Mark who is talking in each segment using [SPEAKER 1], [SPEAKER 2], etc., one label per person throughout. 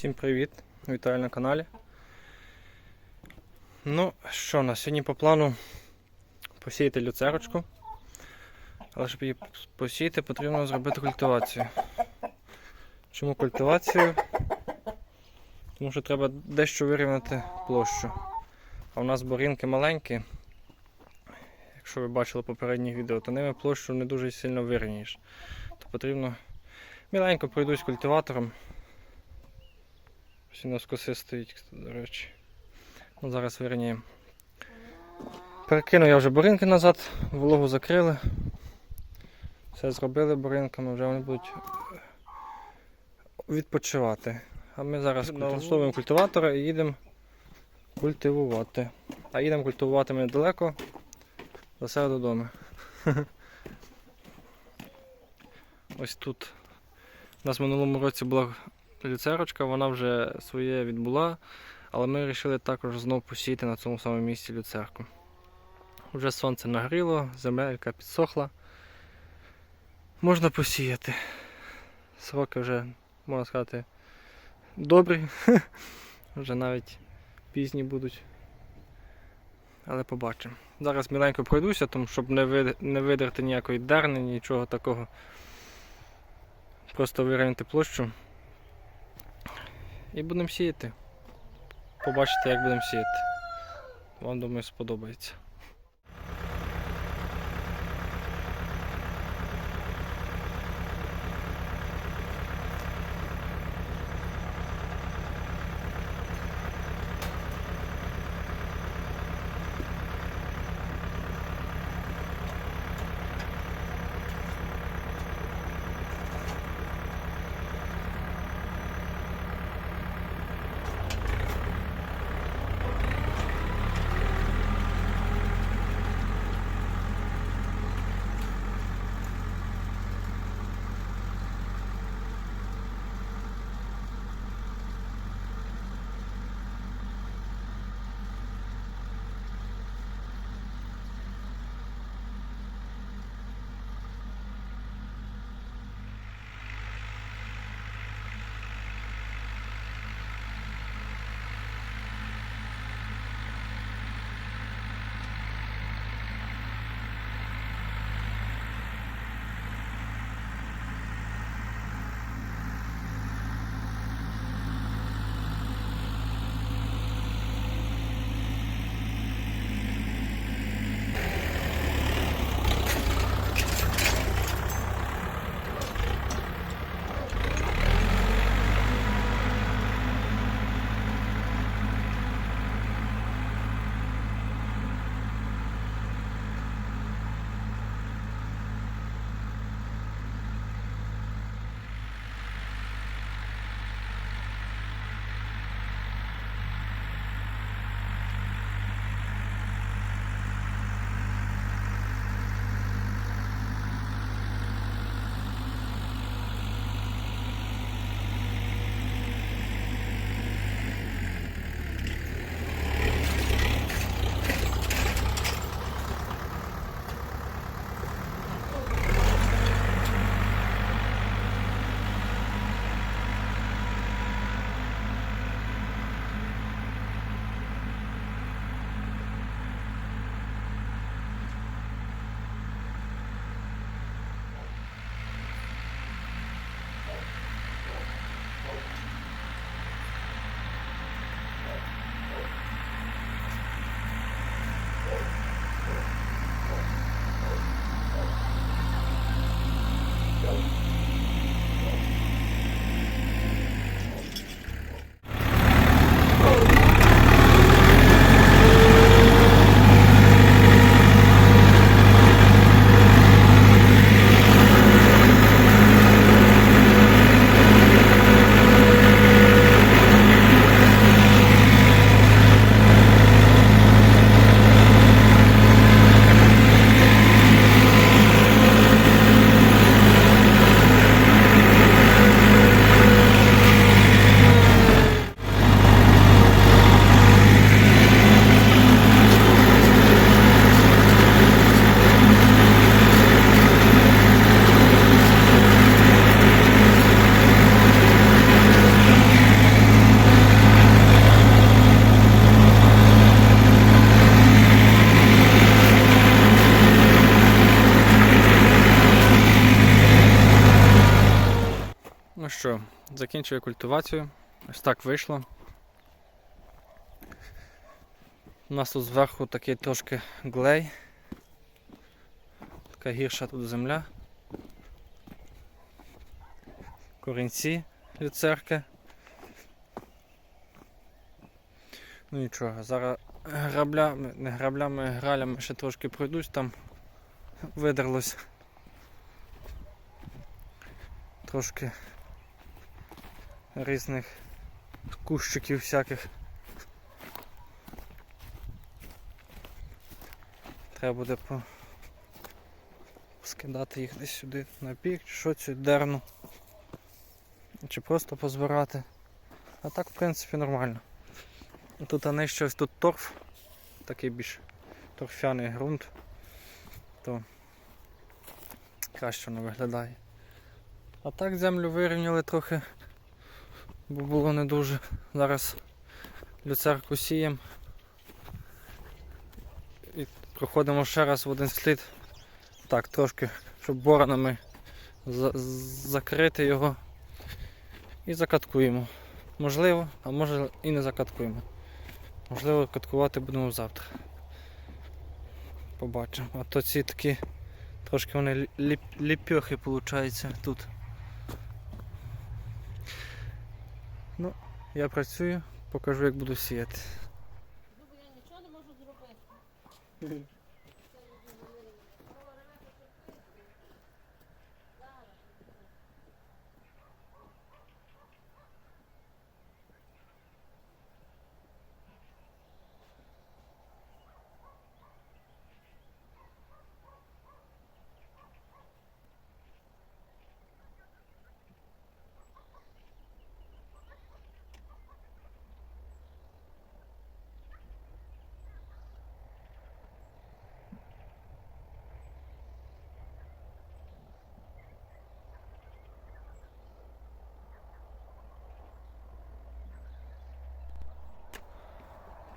[SPEAKER 1] Всім привіт! Вітаю на каналі. Ну що, на сьогодні по плану посіяти люцерочку. Але щоб її посіяти, потрібно зробити культивацію. Чому культивацію? Тому що треба дещо вирівняти площу. А у нас борінки маленькі. Якщо ви бачили попередніх відео, то ними площу не дуже сильно вирівняєш. То потрібно міленько пройдусь культиватором. Ось у нас коси стоїть, до речі. Ну, зараз вирівняємо. Перекину я вже боринки назад, вологу закрили. Все зробили боринками, вже вони будуть відпочивати. А ми зараз налаштовуємо культиватора і їдемо культивувати. А їдемо культивувати ми недалеко до себе додому. Ось тут. У нас в минулому році була люцерочка, вона вже своє відбула, але ми вирішили також знову посіяти на цьому самому місці люцерку. Вже сонце нагріло, земелька підсохла. Можна посіяти. Сроки вже, можна сказати, добрі. Вже навіть пізні будуть. Але побачимо. Зараз міленько пройдуся, тому щоб не, видерти ніякої дерни, нічого такого. Просто вирівняти площу. І будемо сіяти. Побачите, як будемо сіяти. Вам думаю сподобається. Що, закінчую культивацію. Ось так вийшло. У нас тут зверху такий трошки глей. Така гірша тут земля. Корінці люцерки. Ну нічого, зараз граблями, не граблями, гралями ще трошки пройдусь, там видерлось трошки різних кущиків всяких. Треба буде по... скидати їх десь сюди на бік, чи що цю дерну. Чи просто позбирати. А так в принципі нормально. Тут а нижче ось тут торф, такий більш торфяний ґрунт, то краще воно виглядає. А так землю вирівняли трохи, бо було не дуже. Зараз люцерку сіємо. І проходимо ще раз в один слід. Так, трошки, щоб боронами за- закрити його і закаткуємо. Можливо, а може і не закаткуємо. Можливо, каткувати будемо завтра. Побачимо. А то ці такі трошки вони ліп, ліпьохи виходять тут. Ну, я працюю, покажу як буду сіяти.
[SPEAKER 2] Думаю, я нічого не можу зробити.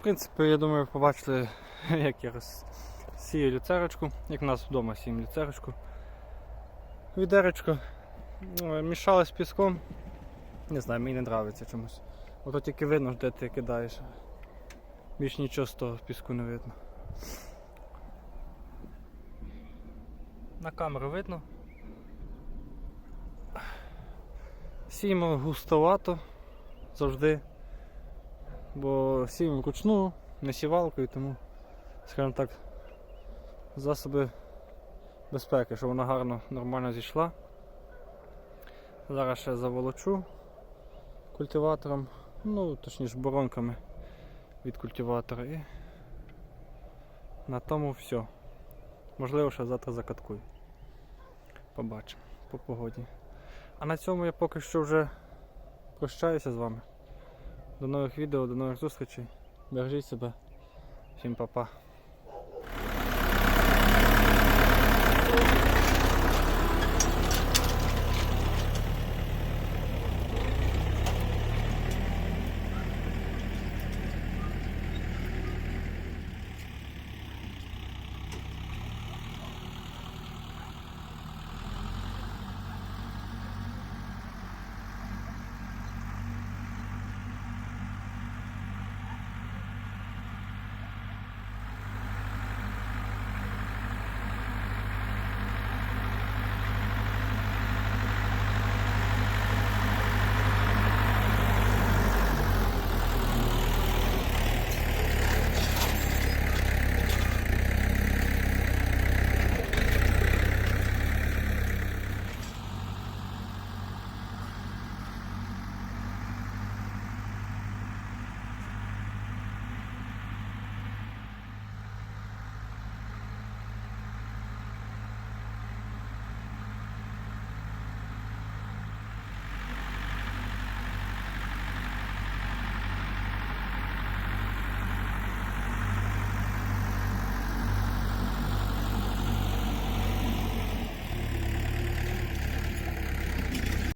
[SPEAKER 1] В принципі, я думаю, побачили, як я роз... сію люцерочку, як у нас вдома сіємо люцерочку. Відеречко е, мішали піском. Не знаю, мені не подобається чомусь. Ото тільки видно, де ти кидаєш. Більш нічого з того піску не видно. На камеру видно. Сіємо густовато завжди бо сіємо вручну, не сівалкою, тому, скажімо так, засоби безпеки, щоб вона гарно, нормально зійшла. Зараз ще заволочу культиватором, ну, точніше боронками від культиватора і на тому все. Можливо, ще завтра закаткую. Побачимо по погоді. А на цьому я поки що вже прощаюся з вами. До нових відео, до нових зустрічей. Бережіть себе. Всім па-па.